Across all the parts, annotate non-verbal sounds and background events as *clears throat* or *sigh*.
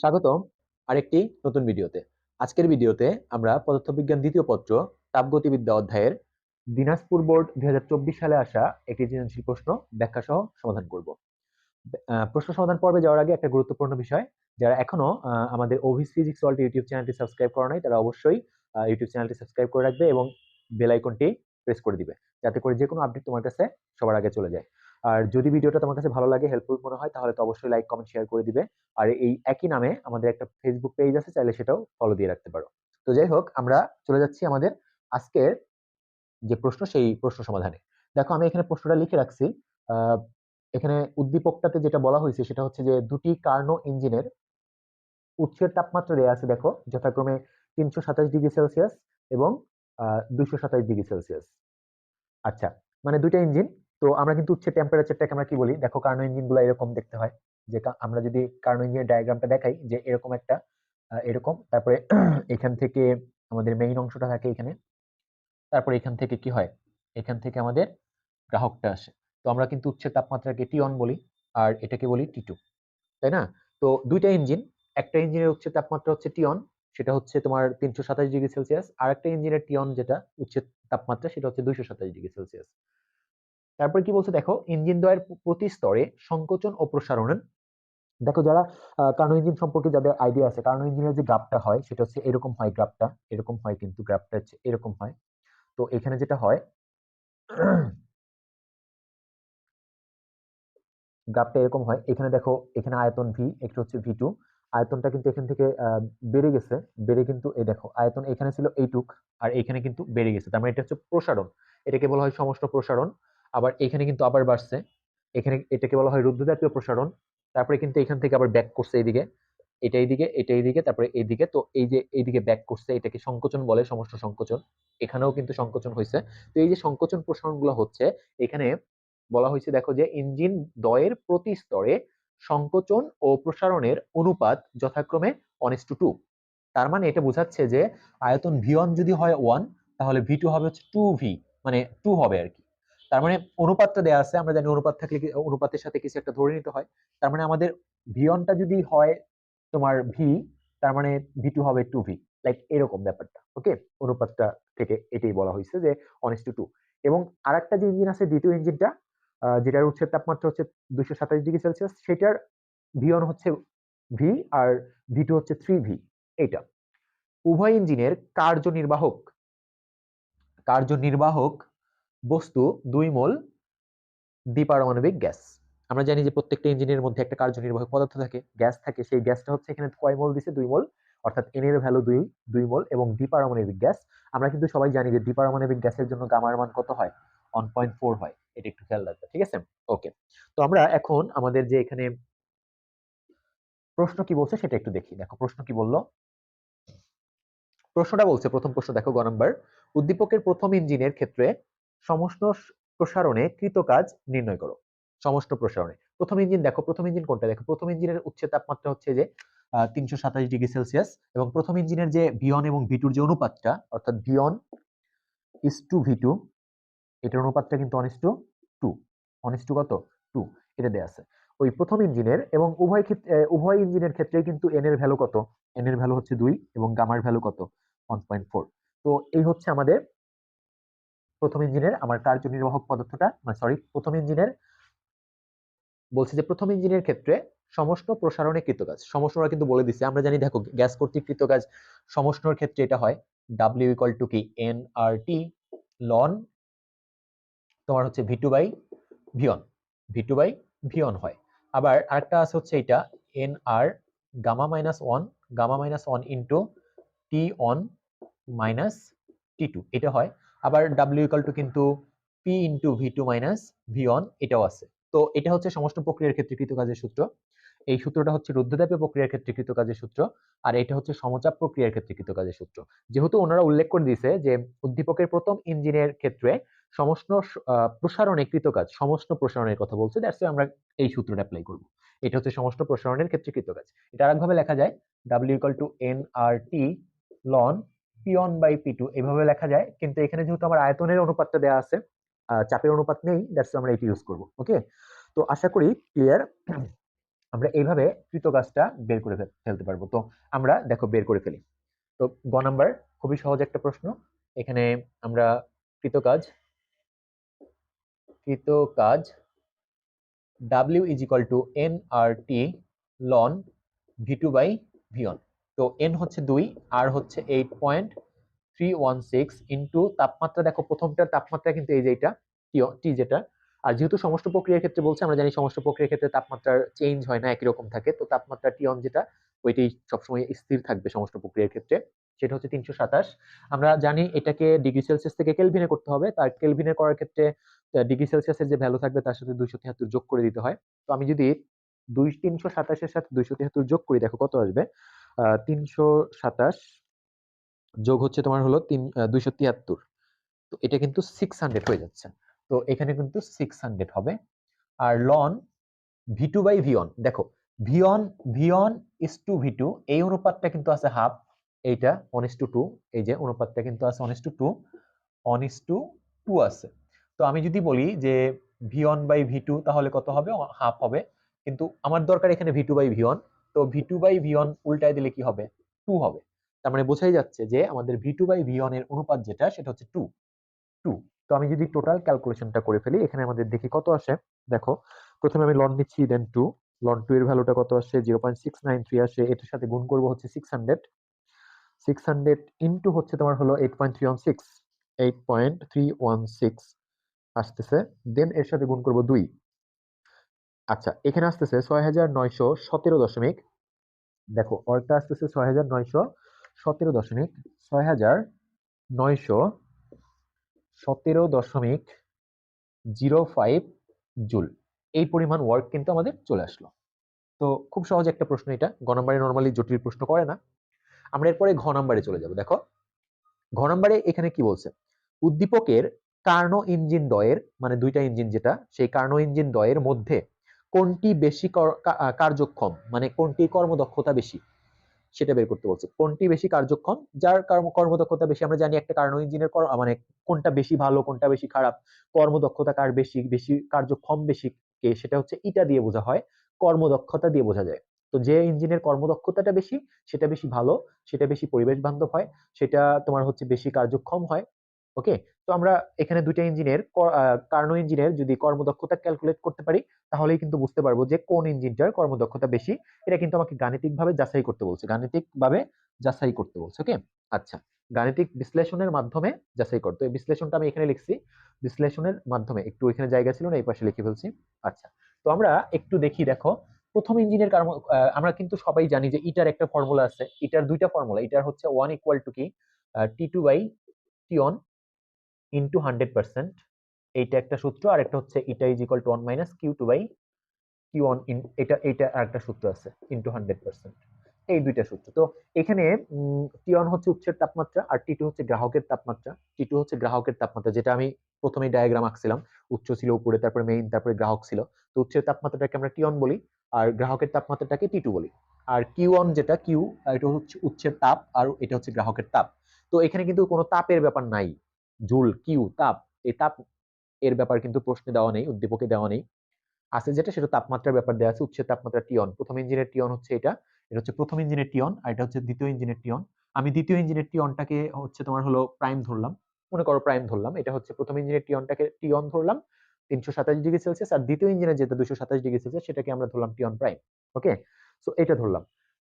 স্বাগতম আরেকটি নতুন ভিডিওতে। আজকের ভিডিওতে আমরা পদার্থবিজ্ঞান দ্বিতীয় পত্র তাপগতিবিদ্যা অধ্যায়ের দিনাজপুর বোর্ড দুই সালে আসা একটি সৃজনশীল প্রশ্ন ব্যাখ্যা সহ সমাধান করব। প্রশ্ন সমাধান পর্বে যাওয়ার আগে একটা গুরুত্বপূর্ণ বিষয়, যারা এখনও আমাদের ওভিস ফিজিক্স ওয়ার্ল্ড ইউটিউব চ্যানেলটি সাবস্ক্রাইব করা নাই, তারা অবশ্যই ইউটিউব চ্যানেলটি সাবস্ক্রাইব করে রাখবে এবং বেল আইকনটি প্রেস করে দিবে, যাতে করে যে কোনো আপডেট তোমার কাছে সবার আগে চলে যায়। আর যদি ভিডিওটা তোমার কাছে ভালো লাগে হেল্পফুল মনে হয়, তাহলে তো অবশ্যই লাইক কমেন্ট শেয়ার করে দিবে। আর এই একই নামে আমাদের একটা ফেসবুক পেজ আছে, চাইলে সেটাও ফলো দিয়ে রাখতে পারো। তো যাই হোক, আমরা চলে যাচ্ছি আমাদের আজকের যে প্রশ্ন, সেই প্রশ্ন সমাধানে। দেখো, আমি এখানে প্রশ্নটা লিখে রাখছি। এখানে উদ্দীপকটাতে যেটা বলা হয়েছে, সেটা হচ্ছে যে দুটি কার্নো ইঞ্জিনের উৎসের তাপমাত্রা দেওয়া আছে, দেখো, যথাক্রমে তিনশো সাতাশ ডিগ্রি সেলসিয়াস এবং দুইশো সাতাশ ডিগ্রি সেলসিয়াস। আচ্ছা মানে দুইটা ইঞ্জিন তো আমরা কিন্তু উচ্চের টেম্পারেচারটাকে আমরা কি বলি? দেখো কার্নো ইঞ্জিনগুলো এরকম দেখতে হয়। যে আমরা যদি কার্নো ইঞ্জিনের ডায়াগ্রামটা দেখাই, যে এরকম একটা এরকম, তারপরে *clears throat* এখান থেকে আমাদের মেইন অংশটা থাকে এখানে। তারপরে এখান থেকে কি হয়? এখান থেকে আমাদের গ্রাহকটা আসে। তো আমরা কিন্তু উচ্চের তাপমাত্রাকে টি ওয়ান বলি, আর এটাকে বলি টি টু তাই না? তো দুইটা ইঞ্জিন, একটা ইঞ্জিনের উচ্চের তাপমাত্রা হচ্ছে টি অন সেটা হচ্ছে তোমার তিনশো সাতাশ ডিগ্রি সেলসিয়াস, আর একটা ইঞ্জিনের টি অন যেটা উচ্চের তাপমাত্রা, সেটা হচ্ছে দুইশো সাতাশ ডিগ্রি সেলসিয়াস। তারপর কি বলছে দেখো, ইঞ্জিন দ্বয়ের প্রতি স্তরে সংকোচন ও প্রসারণের, দেখো যারা কার্নো ইঞ্জিন সম্পর্কে যাদের আইডিয়া আছে, কার্নো ইঞ্জিনের যে গ্রাফটা হয়, সেটা হচ্ছে এরকম হয় গ্রাফটা এরকম হয় কিন্তু গ্রাফটা হচ্ছে এরকম হয়। তো এখানে যেটা হয় *clears throat* গ্রাফটা এরকম হয়, এখানে দেখো, এখানে আয়তন ভি একটা হচ্ছে ভি টু আয়তনটা কিন্তু এখান থেকে বেড়ে গেছে, বেড়ে কিন্তু, এই দেখো, আয়তন এখানে ছিল এইটুক, আর এখানে কিন্তু বেড়ে গেছে, তার মানে এটা হচ্ছে প্রসারণ, এটাকে বলা হয় সমষ্ট প্রসারণ। আবার এখানে কিন্তু আবার বাড়ছে। এখানে এটাকে বলা হয় রুদ্ধজাতীয় প্রসারণ। তারপরে কিন্তু এখান থেকে আবার ব্যাক করছে এইদিকে। এটা এইদিকে এটা এইদিকে, তারপরে এইদিকে। তো এই যে এইদিকে ব্যাক করছে, এটাকে সংকোচন বলে সমষ্ট সংকোচন। এখানেও কিন্তু সংকোচন হয়েছে। তো এই যে সংকোচন প্রসারণগুলো হচ্ছে, এখানে বলা হয়েছে, দেখো যে ইঞ্জিন দয়ের প্রতি স্তরে সংকোচন ও প্রসারণের অনুপাত যথাক্রমে ওয়ান টু টু তার মানে এটা বোঝাচ্ছে যে আয়তন ভি ওয়ান যদি হয় ওয়ান তাহলে ভি টু হবে হচ্ছে টু ভি মানে টু হবে আর কি। তার মানে অনুপাতটা দেওয়া আছে, আমরা জানি অনুপাত থাকলে অনুপাতের সাথে কিছু একটা ধরে নিতে হয়। তার মানে আমাদের ভি ওয়ানটা যদি হয় তোমার ভি তার মানে ভি টু হবে টু ভি লাইক এরকম ব্যাপারটা ওকে অনুপাতটা থেকে এটাই বলা হয়েছে যে ওয়ান টু টু এবং আরেকটা যে ইঞ্জিন আছে, দ্বিতীয় ইঞ্জিনটা যেটার উচ্ছের তাপমাত্রা হচ্ছে দুইশো সাতাশ ডিগ্রি সেলসিয়াস সেটার ভি ওয়ান হচ্ছে ভি আর ভি টু হচ্ছে থ্রি ভি এইটা। উভয় ইঞ্জিনের কার্যনির্বাহক কার্যনির্বাহক বস্তু, দুই মোল দ্বিপারমাণবিক গ্যাস। আমরা জানি যে প্রত্যেকটা ইঞ্জিনের মধ্যে একটা কার্যনির্বাহক পদার্থ থাকে। গ্যাস থাকে, সেই গ্যাসটা হচ্ছে এখানে কয় মোল দিছে? দুই মোল। অর্থাৎ এন এর ভ্যালু দুই দুই মোল এবং দ্বিপারমাণবিক গ্যাস। আমরা কিন্তু সবাই জানি যে দ্বিপারমাণবিক গ্যাসের জন্য গামার মান কত হয়? ওয়ান পয়েন্ট ফোর হয়। এটা একটু খেয়াল রাখবে ঠিক আছে? ওকে তো আমরা এখন আমাদের যে এখানে প্রশ্ন কি বলছে সেটা একটু দেখি। দেখো, প্রশ্ন কি বলল? প্রশ্নটা বলছে, প্রথম প্রশ্ন দেখো, গ নাম্বার। উদ্দীপকের প্রথম ইঞ্জিনের ক্ষেত্রে সমস্ত প্রসারণে কৃত কাজ নির্ণয় করো। সমস্ত প্রসারণে। প্রথম ইঞ্জিন দেখো, প্রথম ইঞ্জিন কোনটা? দেখো, প্রথম ইঞ্জিনের উচ্চ তাপমাত্রা হচ্ছে যে তিনশো সাতাশ ডিগ্রি সেলসিয়াস এবং প্রথম ইঞ্জিনের যে ভিয়ন এবং ভিটুর যে অনুপাতটা, অর্থাৎ V one is to V two এটার অনুপাতটা কিন্তু one is to two one is to কত? টু এটা দেয়া আছে। ওই প্রথম ইঞ্জিনের এবং উভয় ক্ষেত্রে উভয় ইঞ্জিনের ক্ষেত্রে কিন্তু এন এর ভ্যালু কত? এন এর ভ্যালু হচ্ছে দুই এবং গামার ভ্যালু কত? ওয়ান পয়েন্ট ফোর তো এই হচ্ছে আমাদের প্রথম ইঞ্জিনের আমার কার্যনির্বাহক পদার্থটা মানে সরি প্রথম ইঞ্জিনের বলছে যে প্রথম ইঞ্জিনের ক্ষেত্রে সমস্ত প্রসারণে কৃতকাজ। সমষ্ণরা কিন্তু বলে দিছে, আমরা জানি দেখো গ্যাস কর্তৃক কৃতকাজ। সমষ্ণর ক্ষেত্রে এটা হয় ডাব্লিউ ইকুয়াল টু কি? এন আর টি লন তোমার হচ্ছে V two by V one V two by V one হয়। আবার আরেকটা আছে হচ্ছে এটা n R gamma minus one gamma minus one into T one minus T two এটা হয় আবার ডাব্লিউ ইকাল টু কিন্তু P into V two minus V one এটাও আছে। তো এটা হচ্ছে সমস্ত প্রক্রিয়ার ক্ষেত্রে কৃতকাজের সূত্র। এই সূত্রটা হচ্ছে রুদ্ধতাপীয় প্রক্রিয়ার ক্ষেত্রে কৃতকাজের সূত্র আর এটা হচ্ছে সমচাপ প্রক্রিয়ার ক্ষেত্রে কৃতকাজের সূত্র। যেহেতু ওনারা উল্লেখ করে দিয়েছে যে উদ্দীপকের প্রথম ইঞ্জিনের ক্ষেত্রে আহ, প্রসারণে কৃতকাজ সমস্ত প্রসারণের কথা বলছে দ্যাটস আমরা এই সূত্রটা অ্যাপ্লাই করব। এটা হচ্ছে সমস্ত প্রসারণের ক্ষেত্রে কৃতকাজ এটা আরেকভাবে লেখা যায় W equal to n R T ln P one by P two এভাবে লেখা যায়। কিন্তু এখানে যেহেতু আমার আয়তনের অনুপাতটা দেওয়া আছে চাপের অনুপাত নেই দ্যাটস আমরা এটি ইউজ করব ওকে তো আশা করি ক্লিয়ার আমরা এইভাবে কৃতকাজটা বের করে ফেলতে পারব। তো আমরা দেখো বের করে ফেলি। তো গ নাম্বার খুবই সহজ একটা প্রশ্ন। এখানে আমরা কৃত কাজ কৃত কাজ W is equal to n R T ln V two by V one তো এন হচ্ছে দুই আর হচ্ছে eight point three one six into তাপমাত্রা, দেখো প্রথমটার তাপমাত্রা কিন্তু এই যে এটা টি যেটা। আর যেহেতু সমস্ত প্রক্রিয়ার ক্ষেত্রে বলছে, আমরা জানি সমস্ত প্রক্রিয়ার ক্ষেত্রে তাপমাত্রার চেঞ্জ হয় না, একই রকম থাকে। তো তাপমাত্রা টি অন যেটা, ওইটাই সবসময় স্থির থাকবে সমস্ত প্রক্রিয়ার ক্ষেত্রে। সেটা হচ্ছে তিনশো সাতাশ। আমরা জানি এটাকে ডিগ্রি সেলসিয়াস থেকে কেলভিনে করতে হবে। তার কেলভিনে করার ক্ষেত্রে ডিগ্রি সেলসিয়াসের যে ভ্যালু থাকবে, তার সাথে দুইশো তিয়াত্তর যোগ করে দিতে হয়। তো আমি যদি দুই তিনশো সাতাশের সাথে দুইশো তিয়াত্তর যোগ করি, দেখো কত আসবে? তিনশো সাতাশ যোগ হচ্ছে তোমার হলো তিন দুইশো তিয়াত্তর। তো এটা কিন্তু সিক্স হান্ড্রেড হয়ে যাচ্ছে। তো এখানে কিন্তু সিক্স হান্ড্রেড হবে। আর ln V two by V দেখো V one V is to V two এই অনুপাতটা কিন্তু আছে হাফ এইটা ওয়ান ইস টু টু এই যে অনুপাতটা কিন্তু আছে one is to two one is to two আছে। তো আমি যদি বলি যে V one by V two তাহলে কত হবে? হাফ হবে। কিন্তু আমার দরকার এখানে V two by V one তো V two by V one উল্টায় দিলে কি হবে? টু হবে। তার মানে বোঝাই যাচ্ছে যে আমাদের ভি টু বাই ভি ওয়ানের অনুপাত যেটা, সেটা হচ্ছে টু টু তো আমি যদি টোটাল ক্যালকুলেশনটা করে ফেলি, এখানে আমাদের দেখি কত আসে? দেখো, প্রথমে আমি লন নিচ্ছি দেন টু লন টু এর ভ্যালুটা কত আসে? Zero point six nine three আসে। এটার সাথে গুণ করব হচ্ছে six hundred six hundred into হচ্ছে তোমার হলো eight point three one six eight point three one six আসতেছে। দেন এর সাথে গুণ করব দুই। আচ্ছা এখানে আসতেছে ছয় হাজার নয়শো সতেরো দশমিক, দেখো অর্থটা আসতেছে ছয় হাজার নয়শো সতেরো দশমিক, ছয় হাজার নয়শো সতেরো দশমিক জিরো ফাইভ জুল। এই পরিমাণ ওয়ার্ক কিন্তু আমাদের চলে আসলো। তো খুব সহজ একটা প্রশ্ন এটা গ নম্বরে নর্মালি জটিল প্রশ্ন করে না। আমরা এরপরে ঘ নম্বরে চলে যাব, দেখো। ঘ নম্বরে এখানে কি বলছে? উদ্দীপকের কার্নো ইঞ্জিন দয়ের মানে দুইটা ইঞ্জিন যেটা, সেই কার্নো ইঞ্জিন দয়ের মধ্যে কোনটি বেশি কার্যক্ষম? মানে কোনটি কর্মদক্ষতা বেশি? সেটা বের করতে বলছে। কোনটি বেশি কার্যক্ষম? যার কর্মদক্ষতা বেশি, আমরা জানি একটা কার্নো ইঞ্জিনের মানে কোনটা বেশি ভালো, কোনটা বেশি খারাপ, কর্মদক্ষতা কার বেশি বেশি কার্যক্ষম, বেশি কে, সেটা হচ্ছে ইটা দিয়ে বোঝা হয়, কর্মদক্ষতা দিয়ে বোঝা যায়। তো যে ইঞ্জিনের কর্মদক্ষতাটা বেশি, সেটা বেশি ভালো, সেটা বেশি পরিবেশ বান্ধব হয়, সেটা তোমার হচ্ছে বেশি কার্যক্ষম হয় ওকে তো আমরা এখানে দুইটা ইঞ্জিনের কার্নো ইঞ্জিনের যদি কর্মদক্ষতা ক্যালকুলেট করতে পারি, তাহলেই কিন্তু বুঝতে পারব যে কোন ইঞ্জিনটার কর্মদক্ষতা বেশি। এটা কিন্তু আমাকে গাণিতিকভাবে যাচাই করতে বলছে, গাণিতিকভাবে যাচাই করতে বলছে ওকে আচ্ছা গাণিতিক বিশ্লেষণের মাধ্যমে যাচাই করতে, এই বিশ্লেষণটা আমি এখানে লিখছি, বিশ্লেষণের মাধ্যমে, একটু এখানে জায়গা ছিল না, এই পাশে লিখে ফেলছি আচ্ছা। তো আমরা একটু দেখি, দেখো, প্রথম ইঞ্জিনের কারণ আমরা কিন্তু সবাই জানি যে ইটার একটা ফর্মুলা আছে, ইটার দুইটা ফর্মুলা ইটার হচ্ছে ওয়ান ইকুয়াল টু কি? T two by T one into hundred percent এইটা একটা সূত্র আর একটা হচ্ছে eta is equal to one minus Q two by Q one এটা এইটা একটা সূত্র আছে ইন্টু হান্ড্রেড পার্সেন্ট এই দুইটা সূত্র। তো এখানে টি ওয়ান হচ্ছে উচ্চের তাপমাত্রা আর টি টু হচ্ছে গ্রাহকের তাপমাত্রা। টি টু হচ্ছে গ্রাহকের তাপমাত্রা, যেটা আমি প্রথমে ডায়াগ্রাম আঁকছিলাম উচ্চ ছিল উপরে, তারপরে মেইন তারপরে গ্রাহক ছিল। তো উচ্চের তাপমাত্রাটাকে আমরা টি ওয়ান বলি, আর গ্রাহকের তাপমাত্রাটাকে টি টু বলি। আর কিউ অন যেটা কিউ এটা হচ্ছে উচ্চের তাপ, আর এটা হচ্ছে গ্রাহকের তাপ। তো এখানে কিন্তু কোনো তাপের ব্যাপার নাই। জুল, কিউ, তাপ, এই তাপ এর ব্যাপার কিন্তু প্রশ্নে দেওয়া নেই, উদ্দীপকে দেওয়া নেই। আছে যেটা, সেটা তাপমাত্রার ব্যাপার দেওয়া আছে উচ্চের তাপমাত্রা টিয়ন প্রথম ইঞ্জিনের টিয়ন হচ্ছে এটা এটা হচ্ছে প্রথম ইঞ্জিনের টিয়ন আর এটা হচ্ছে দ্বিতীয় ইঞ্জিনের টিয়ন আমি দ্বিতীয় ইঞ্জিনের টিয়নটাকে হচ্ছে তোমার হলো প্রাইম ধরলাম, মনে করো প্রাইম ধরলাম, এটা হচ্ছে প্রথম ইঞ্জিনের টিয়নটাকে টিয়ন ধরলাম, তিনশো সাতাশ ডিগ্রি সেলসিয়াস, আর দ্বিতীয় ইঞ্জিনের যেটা দুশো সাতাশ ডিগ্রি সেলসিয়াস, সেটাকে আমরা ধরলাম টিয়ন প্রাইম ওকে সো এটা ধরলাম।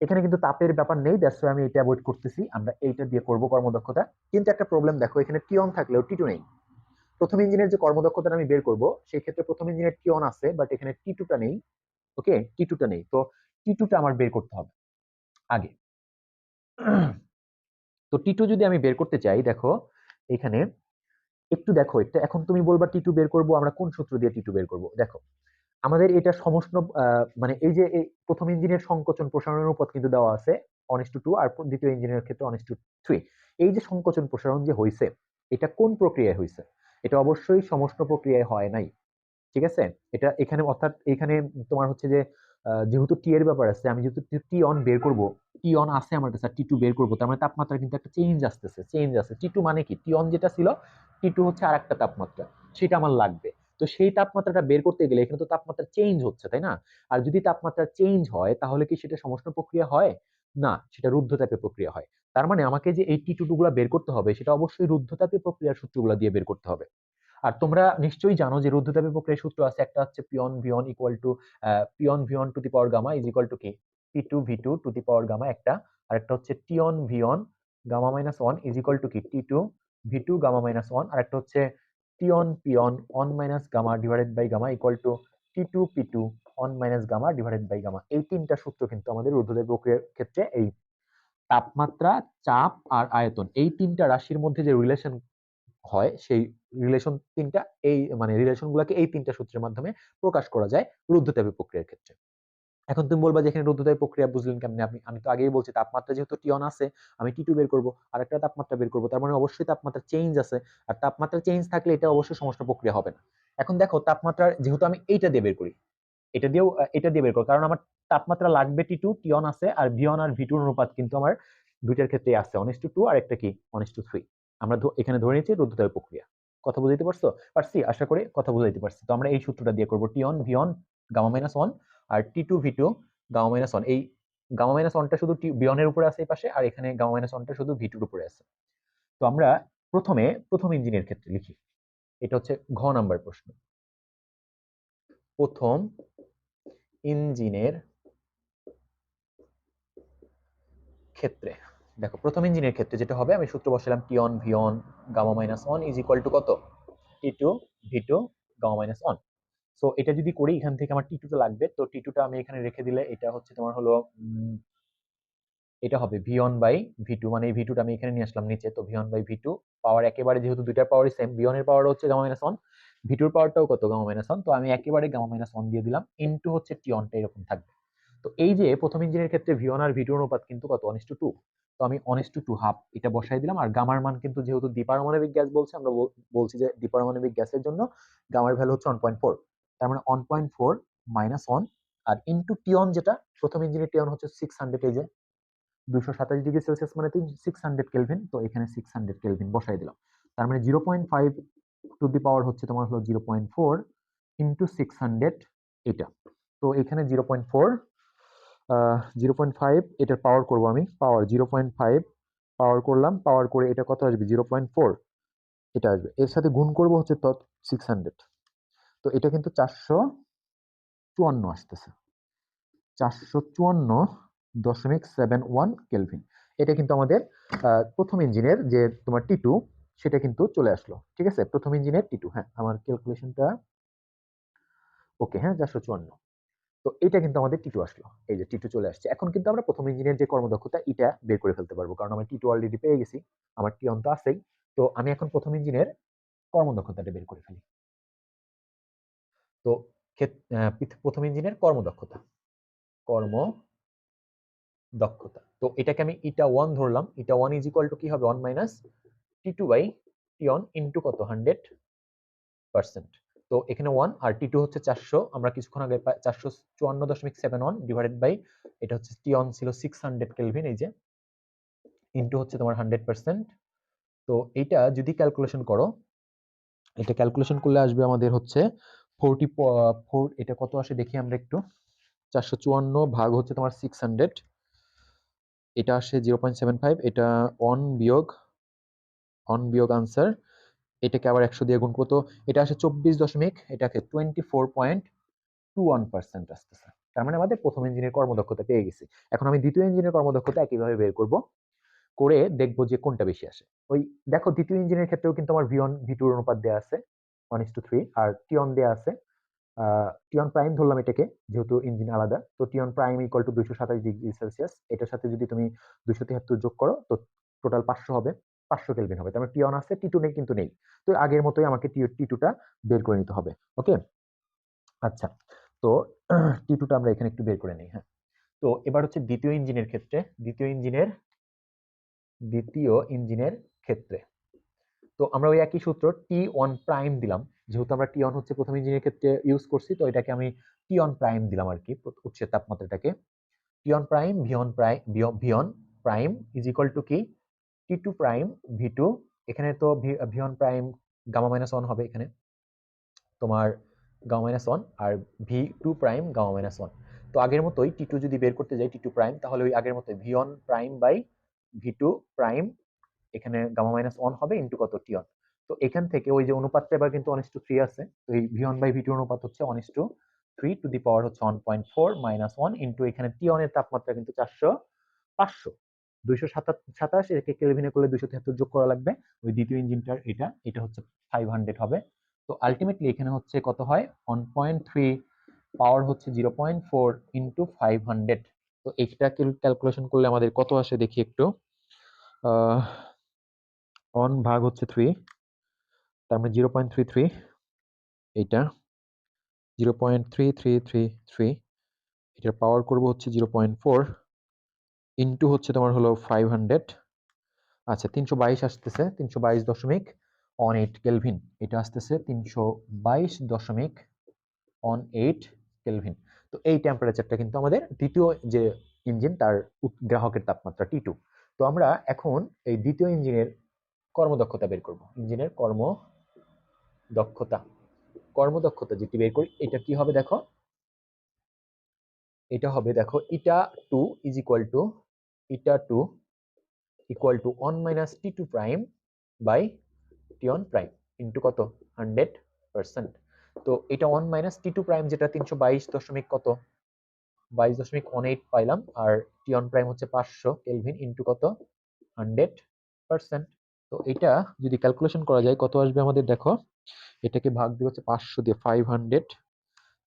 এখানে কিন্তু তাপের ব্যাপার নেই দ্যাটস আমি এটা অ্যাভয়েড করতেছি। আমরা এইটা দিয়ে করব কর্মদক্ষতা। কিন্তু একটা প্রবলেম দেখো, এখানে টিয়ন থাকলেও টি টু নেই। প্রথম ইঞ্জিনের যে কর্মদক্ষতা আমি বের করব, সেই ক্ষেত্রে প্রথম ইঞ্জিনের টিয়ন আছে বাট এখানে টি টুটা নেই ওকে টি টুটা নেই। তো টি টুটা আমার বের করতে হবে। আগে। *clears throat* তো টি টু যদি আমি বের করতে চাই, দেখো, এখানে একটু দেখো, এটা এখন তুমি বলবা টি টু বের করব, আমরা কোন সূত্র দিয়ে টি টু বের করব? দেখো আমাদের এটা সমস্ত মানে এই যে প্রথম ইঞ্জিনের সংকোচন প্রসারণের উপর কিন্তু দেওয়া আছে অনিস টু টু আর দ্বিতীয় ইঞ্জিনের ক্ষেত্রে অনিস টু থ্রি এই যে সংকোচন প্রসারণ যে হয়েছে এটা কোন প্রক্রিয়ায় হয়েছে এটা অবশ্যই সমস্ত প্রক্রিয়ায় হয় নাই, ঠিক আছে? এটা এখানে অর্থাৎ এখানে তোমার হচ্ছে যে যেহেতু টি এর ব্যাপার আছে, আমি যেহেতু টি অন বের করব টি অন আছে আমার কাছে টি টু বের করব, তার মানে তাপমাত্রা কিন্তু একটা চেঞ্জ আসতেছে চেঞ্জ আছে। টি টু মানে কি? টি অন যেটা ছিল টি টু হচ্ছে আর একটা তাপমাত্রা, সেটা আমার লাগবে। তো সেই তাপমাত্রাটা বের করতে গেলে এখানে তো তাপমাত্রা চেঞ্জ হচ্ছে, তাই না? আর যদি তাপমাত্রা চেঞ্জ হয়, তাহলে কি সেটা সমষ্ণ প্রক্রিয়া হয়? না, সেটা রুদ্ধতাপীয় প্রক্রিয়া হয়। তার মানে আমাকে যে এই টি টুগুলা বের করতে হবে, সেটা অবশ্যই রুদ্ধতাপীয় প্রক্রিয়ার সূত্রগুলো দিয়ে বের করতে হবে। আর তোমরা নিশ্চয়ই জানো যে রুদ্ধতাপীয় প্রক্রিয়ার সূত্র আছে, একটা হচ্ছে P one V one equal to P one V one to the power gamma is equal to কি P two V two to the power gamma একটা, আর একটা হচ্ছে T one V one gamma minus one is equal to কি T two V two gamma minus one আর একটা হচ্ছে T one P one one minus gamma divided by gamma equal to T two P two one minus gamma divided by gamma এই তিনটা সূত্র কিন্তু আমাদের রুদ্ধতাপীয় প্রক্রিয়ার ক্ষেত্রে এই তাপমাত্রা, চাপ আর আয়তন। এই তিনটা রাশির মধ্যে যে রিলেশন হয়, সেই রিলেশন তিনটা, এই মানে রিলেশন গুলাকে এই তিনটা সূত্রের মাধ্যমে প্রকাশ করা যায় রুদ্ধতাপীয় প্রক্রিয়ার ক্ষেত্রে। এখন তুমি বলবা যে এখানে রুদ্ধতাপীয় প্রক্রিয়া বুঝলেন কেমনে? আপনি আমি তো আগেই বলছি তাপমাত্রা যেহেতু টিয়ন আছে, আমি টি টু বের করব, আর একটা তাপমাত্রা বের করব, তার মানে অবশ্যই তাপমাত্রা চেঞ্জ আছে, আর তাপমাত্রা চেঞ্জ থাকলে এটা অবশ্যই সমস্ত প্রক্রিয়া হবে না। এখন দেখো তাপমাত্রার, যেহেতু আমি এইটা দিয়ে বের করি, এটা দিয়েও এটা দিয়ে বের করি কারণ আমার তাপমাত্রা লাগবে টি টু টিয়ন আছে, আর ভিয়ন আর ভিটুর অনুপাত কিন্তু আমার দুইটার ক্ষেত্রে আছে অনেস টু টু আর একটা কি অনেস টু থ্রি আমরা এখানে ধরে নিচ্ছি রুদ্ধতাপীয় প্রক্রিয়া। কথা বুঝাইতে পারছ? পারছি, আশা করি কথা বুঝাইতে পারছি। তো আমরা এই সূত্রটা দিয়ে করব T one V one gamma minus one আর T two V two gamma minus one এই গামা মাইনাস ওয়ানটা শুধু টি বিয়নের উপরে আছে এই পাশে, আর এখানে গামা মাইনাস ওয়ানটা শুধু ভি টুর উপরে আছে। তো আমরা প্রথমে, প্রথম ইঞ্জিনের ক্ষেত্রে লিখি। এটা হচ্ছে ঘ নাম্বার প্রশ্ন। প্রথম ইঞ্জিনের ক্ষেত্রে, দেখো, প্রথম ইঞ্জিনের ক্ষেত্রে যেটা হবে, আমি সূত্র বসালাম T one V one gamma minus one is equal to কত? T two V two gamma minus one so এটা যদি করি, এখান থেকে আমার টি টুটা লাগবে। তো টি টুটা আমি এখানে রেখে দিলে এটা হচ্ছে তোমার হলো এটা হবে ভি বাই ভি টু মানে এই ভি টুটা আমি এখানে নিয়ে আসলাম নিচে। তো V by V two power একেবারে যেহেতু দুইটার পাওয়ারই সেম ভি পাওয়ার হচ্ছে গামা মাইনাস ওয়ান ভি টুর পাওয়ারটাও কত? গামা মাইনাস ওয়ান তো আমি একেবারে গামা মাইনাস ওয়ান দিয়ে দিলাম। ইনটু হচ্ছে টি অনটা এরকম থাকবে। তো এই যে প্রথম ইঞ্জিনের ক্ষেত্রে ভি আর ভি টু অনুপাত কিন্তু কত? অনিস টু টু তো আমি অনিস টু টু হাফ এটা বসাই দিলাম। আর গামার মান কিন্তু যেহেতু দ্বিপারমাণবিক গ্যাস বলছে, আমরা বলছি যে দ্বিপারমাণবিক গ্যাসের জন্য গামার ভ্যালু হচ্ছে ওয়ান পয়েন্ট ফোর তার মানে one point four minus one আর ইন্টু টিয়ন যেটা, প্রথম ইঞ্জিনের টিয়ন হচ্ছে সিক্স হান্ড্রেড যে। দুশো সাতাশ ডিগ্রি সেলসিয়াস মানে তিন সিক্স হান্ড্রেড কেলভিন তো এখানে সিক্স হান্ড্রেড কেলভিন বসাই দিলাম। তার মানে zero point five to the power হচ্ছে তোমার হলো zero point four into six hundred এটা। তো এখানে zero point four zero point five এটার পাওয়ার করব আমি। Power zero point five power করলাম। পাওয়ার করে এটা কত আসবে? জিরো পয়েন্ট ফোর এটা আসবে। এর সাথে গুণ করব হচ্ছে তত সিক্স হান্ড্রেড তো এটা কিন্তু চারশো চুয়ান্ন আসতেছে। চারশো চুয়ান্ন দশমিক সেভেন ওয়ান কেলভিন। এটা কিন্তু আমাদের প্রথম ইঞ্জিনের যে তোমার টি টু সেটা কিন্তু চলে আসলো। ঠিক আছে? প্রথম ইঞ্জিনের টি টু হ্যাঁ আমার ক্যালকুলেশনটা ওকে হ্যাঁ চারশো চুয়ান্ন। তো এটা কিন্তু আমাদের টি টু আসলো। এই যে টি টু চলে আসছে। এখন কিন্তু আমরা প্রথম ইঞ্জিনের যে কর্মদক্ষতা, এটা বের করে ফেলতে পারব। কারণ আমি টি টু অলরেডি পেয়ে গেছি। আমার টি অন্ত আছেই। তো আমি এখন প্রথম ইঞ্জিনের কর্মদক্ষতাটা বের করে ফেলি। তো প্রথম ইঞ্জিনের কর্মদক্ষতা। কর্ম দক্ষতা। তো এটাকে আমি ইটা ওয়ান ধরলাম। Eta one is equal to কি হবে? One minus T two by T one into কত? হান্ড্রেড পার্সেন্ট তো এখানে ওয়ান আর টি টু হচ্ছে চারশো। আমরা কিছুক্ষণ আগে চারশো চুয়ান্ন দশমিক সেভেন ওয়ান ডিভাইডেড বাই এটা হচ্ছে টি অন ছিল সিক্স হান্ড্রেড কেলভিন এই যে। ইন্টু হচ্ছে তোমার হান্ড্রেড পার্সেন্ট তো এইটা যদি ক্যালকুলেশন করো, এটা ক্যালকুলেশন করলে আসবে আমাদের হচ্ছে ফোরটি ফোর এটা কত আসে দেখি আমরা একটু? চারশো চুয়ান্ন ভাগ হচ্ছে তোমার সিক্স হান্ড্রেড এটা আসে জিরো পয়েন্ট সেভেন ফাইভ এটা অন বিয়োগ অন বিয়োগ আনসার এটাকে আবার একশো দিয়ে গুণ করতো এটা আসে চব্বিশ দশমিক, এটাকে twenty four point two one percent আসতেছে। তার মানে আমাদের প্রথম ইঞ্জিনের কর্মদক্ষতা পেয়ে গেছি। এখন আমি দ্বিতীয় ইঞ্জিনের কর্মদক্ষতা একইভাবে বের করব, করে দেখব যে কোনটা বেশি আসে। ওই দেখো, দ্বিতীয় ইঞ্জিনের ক্ষেত্রেও কিন্তু আমার ভিওন ভি টুর অনুপাত দেওয়া আছে। ওয়ান ইস টু থ্রি আর টিয়ন দেওয়া আছে। টিয়ন প্রাইম ধরলাম এটাকে, যেহেতু ইঞ্জিন আলাদা, তো টিয়ন প্রাইম ইকুয়াল টু দুইশো সাতাশ ডিগ্রি সেলসিয়াস এটার সাথে যদি তুমি দুইশো তিয়াত্তর যোগ করো, তো টোটাল পাঁচশো হবে, পাঁচশো কেলভিন হবে। তার মানে টিয়ন আছে টি টু নেই, কিন্তু নেই। তো আগের মতোই আমাকে টি টুটা বের করে নিতে হবে ওকে আচ্ছা তো টি টুটা আমরা এখানে একটু বের করে নিই হ্যাঁ। তো এবার হচ্ছে দ্বিতীয় ইঞ্জিনের ক্ষেত্রে, দ্বিতীয় ইঞ্জিনের দ্বিতীয় ইঞ্জিনের ক্ষেত্রে। তো আমরা ওই একই সূত্র টি ওয়ান প্রাইম দিলাম। যেহেতু আমরা টি ওয়ান হচ্ছে প্রথম ইঞ্জিনের ক্ষেত্রে ইউজ করছি, তো এটাকে আমি টি ওয়ান প্রাইম দিলাম আর কি উৎসের তাপমাত্রাটাকে। T one prime V one prime V one prime is equal to কি? T two prime V two এখানে তো V V one prime gamma minus one হবে এখানে। তোমার গামা মাইনাস ওয়ান আর V two prime gamma minus one তো আগের মতোই টি two যদি বের করতে যাই টি টু প্রাইম তাহলে ওই আগের মতোই V one prime by V two prime এখানে গামা মাইনাস ওয়ান হবে ইন্টু কত টি ওয়ান তো এখান থেকে ওই যে অনুপাতটা এবার কিন্তু ওয়ান টু থ্রি আছে। তো এই V one by V two অনুপাত হচ্ছে one two three to the power হচ্ছে one point four minus one into এখানে টি ওয়ানের তাপমাত্রা কিন্তু চারশো পাঁচশো। দুইশো সাতাশ, একে কেলভিনে করলে দুইশো তেহাত্তর যোগ করা লাগবে। ওই দ্বিতীয় ইঞ্জিনটার এটা এটা হচ্ছে ফাইভ হান্ড্রেড হবে। তো আলটিমেটলি এখানে হচ্ছে কত হয়? ওয়ান পয়েন্ট থ্রি পাওয়ার হচ্ছে zero point four into five hundred তো এইটা ক্যালকুলেশন করলে আমাদের কত আসে দেখি একটু। ওয়ান ভাগ হচ্ছে থ্রি তার মানে জিরো পয়েন্ট থ্রি থ্রি এইটা zero point three three three three এটার পাওয়ার করব হচ্ছে জিরো পয়েন্ট ফোর ইন্টু হচ্ছে তোমার হলো ফাইভ হান্ড্রেড আচ্ছা তিনশো বাইশ আসতেছে, তিনশো বাইশ দশমিক অন এইট কেলভিন এটা আসতেছে তিনশো বাইশ দশমিক অন এইট কেলভিন তো এই টেম্পারেচারটা কিন্তু আমাদের দ্বিতীয় যে ইঞ্জিন তার গ্রাহকের তাপমাত্রা টি টু তো আমরা এখন এই দ্বিতীয় ইঞ্জিনের কর্মদক্ষতা বের করব। ইঞ্জিনের কর্ম দক্ষতা কর্মদক্ষতা যেটি বের করি, এটা কি হবে দেখো? এটা হবে দেখো, eta two is equal to, eta two equal to one minus T two prime by T one prime into কত? Hundred percent. তো এটা one minus T two prime যেটা তিনশো বাইশ দশমিক কত? বাইশ দশমিক ওয়ান এইট পাইলাম, আর টি ওয়ান প্রাইম হচ্ছে পাঁচশো কেলভিন ইন্টু কত? Hundred percent. তো এটা যদি ক্যালকুলেশন করা যায়, কত আসবে আমাদের দেখো? এটাকে ভাগ দিয়ে হচ্ছে পাঁচশো দিয়ে ফাইভ হান্ড্রেড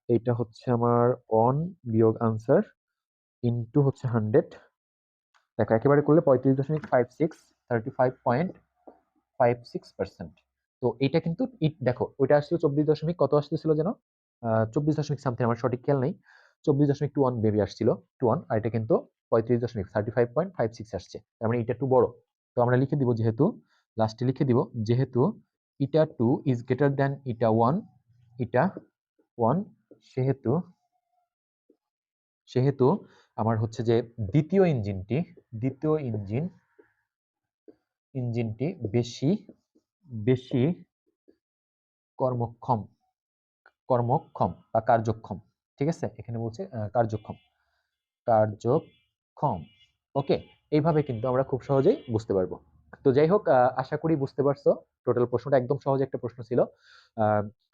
এইটা হচ্ছে আমার অন বিয়োগ আনসার ইন্টু হচ্ছে হান্ড্রেড দেখো, একেবারে করলে পঁয়ত্রিশ দশমিক five six thirty five point five six percent তো এটা কিন্তু ইট দেখো, ওইটা আসছিল চব্বিশ দশমিক, কত আসতেছিল যেন? চব্বিশ দশমিক সামথিং আমার সঠিক খেয়াল নেই। চব্বিশ দশমিক টু ওয়ান বেবি আসছিল টু ওয়ান আর এটা কিন্তু পঁয়ত্রিশ দশমিক thirty five point five six আসছে। তার মানে এটা একটু বড়। তো আমরা লিখে দিব যেহেতু লাস্টে লিখে দিব, যেহেতু eta two is greater than eta one eta one সেহেতু সেহেতু আমার হচ্ছে যে দ্বিতীয় ইঞ্জিনটি, দ্বিতীয় ইঞ্জিন, ইঞ্জিনটি বেশি বেশি কর্মক্ষম কর্মক্ষম বা কার্যক্ষম, ঠিক আছে? এখানে বলছে কার্যক্ষম কার্যক্ষম, ওকে? এইভাবে কিন্তু আমরা খুব সহজেই বুঝতে পারব। তো যাই হোক আশা করি বুঝতে পারছ। টোটাল প্রশ্নটা একদম সহজ একটা প্রশ্ন ছিল।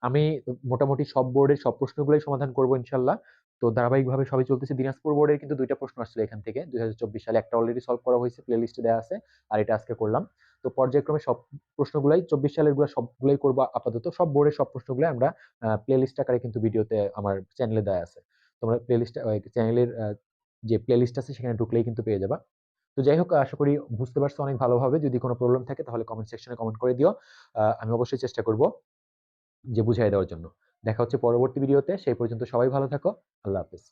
আমি মোটামুটি সব বোর্ডের সব প্রশ্নগুলোই সমাধান করব ইনশাল্লাহ। তো ধারাবাহিকভাবে সবই চলতেছে। দিনাজপুর বোর্ডের কিন্তু দুইটা প্রশ্ন আসছিল এখান থেকে। দুই হাজার চব্বিশ সালে একটা অলরেডি সলভ করা হয়েছে প্লে লিস্টে দেওয়া আছে, আর এটা আজকে করলাম। তো পর্যায়ক্রমে সব প্রশ্নগুলাই, চব্বিশ সালেরগুলো সবগুলোই করব আপাতত। সব বোর্ডের সব প্রশ্নগুলো আমরা প্লে লিস্ট আকারে কিন্তু ভিডিওতে আমার চ্যানেলে দেওয়া আছে। তোমরা প্লে লিস্ট চ্যানেলের যে প্লে লিস্ট আছে সেখানে ঢুকলেই কিন্তু পেয়ে যাবা। তো যাই হোক আশা করি বুঝতে পারছ অনেক ভালোভাবে। যদি কোনো প্রবলেম থাকে, তাহলে কমেন্ট সেকশনে কমেন্ট করে দিও। আমি অবশ্যই চেষ্টা করব যে বুঝাই দেওয়ার জন্য। দেখা হচ্ছে পরবর্তী ভিডিওতে সেই পর্যন্ত সবাই ভালো থাকো। আল্লাহ হাফেজ।